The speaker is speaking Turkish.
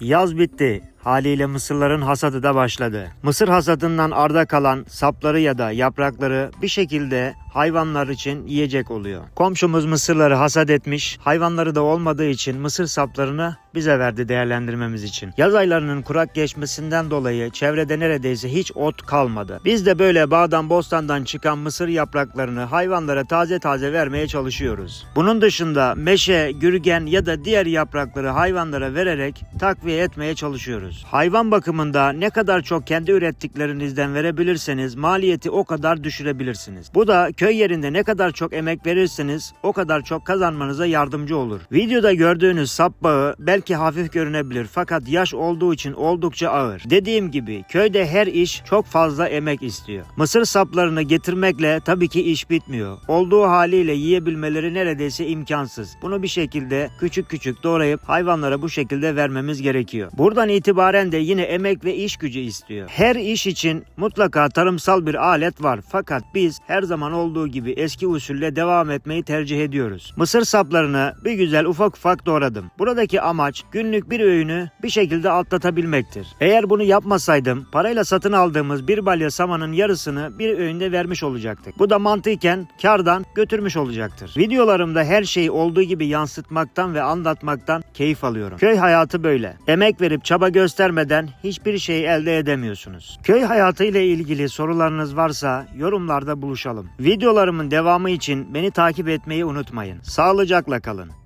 Yaz bitti. Haliyle mısırların hasadı da başladı. Mısır hasadından arda kalan sapları ya da yaprakları bir şekilde hayvanlar için yiyecek oluyor. Komşumuz mısırları hasat etmiş, hayvanları da olmadığı için mısır saplarını bize verdi değerlendirmemiz için. Yaz aylarının kurak geçmesinden dolayı çevrede neredeyse hiç ot kalmadı. Biz de böyle bağdan bostandan çıkan mısır yapraklarını hayvanlara taze taze vermeye çalışıyoruz. Bunun dışında meşe, gürgen ya da diğer yaprakları hayvanlara vererek takviye etmeye çalışıyoruz. Hayvan bakımında ne kadar çok kendi ürettiklerinizden verebilirseniz maliyeti o kadar düşürebilirsiniz. Bu da köy yerinde ne kadar çok emek verirseniz o kadar çok kazanmanıza yardımcı olur. Videoda gördüğünüz sap bağı belki hafif görünebilir fakat yaş olduğu için oldukça ağır. Dediğim gibi köyde her iş çok fazla emek istiyor. Mısır saplarını getirmekle tabii ki iş bitmiyor. Olduğu haliyle yiyebilmeleri neredeyse imkansız. Bunu bir şekilde küçük küçük doğrayıp hayvanlara bu şekilde vermemiz gerekiyor. Buradan itibaren de yine emek ve iş gücü istiyor. Her iş için mutlaka tarımsal bir alet var fakat biz her zaman olduğu gibi eski usulle devam etmeyi tercih ediyoruz. Mısır saplarını bir güzel ufak ufak doğradım. Buradaki amaç günlük bir öğünü bir şekilde atlatabilmektir. Eğer bunu yapmasaydım parayla satın aldığımız bir balya samanın yarısını bir öğünde vermiş olacaktık. Bu da mantıken kardan götürmüş olacaktır. Videolarımda her şeyi olduğu gibi yansıtmaktan ve anlatmaktan keyif alıyorum. Köy hayatı böyle. Emek verip çaba göstermeden hiçbir şey elde edemiyorsunuz. Köy hayatı ile ilgili sorularınız varsa yorumlarda buluşalım. Videolarımın devamı için beni takip etmeyi unutmayın. Sağlıcakla kalın.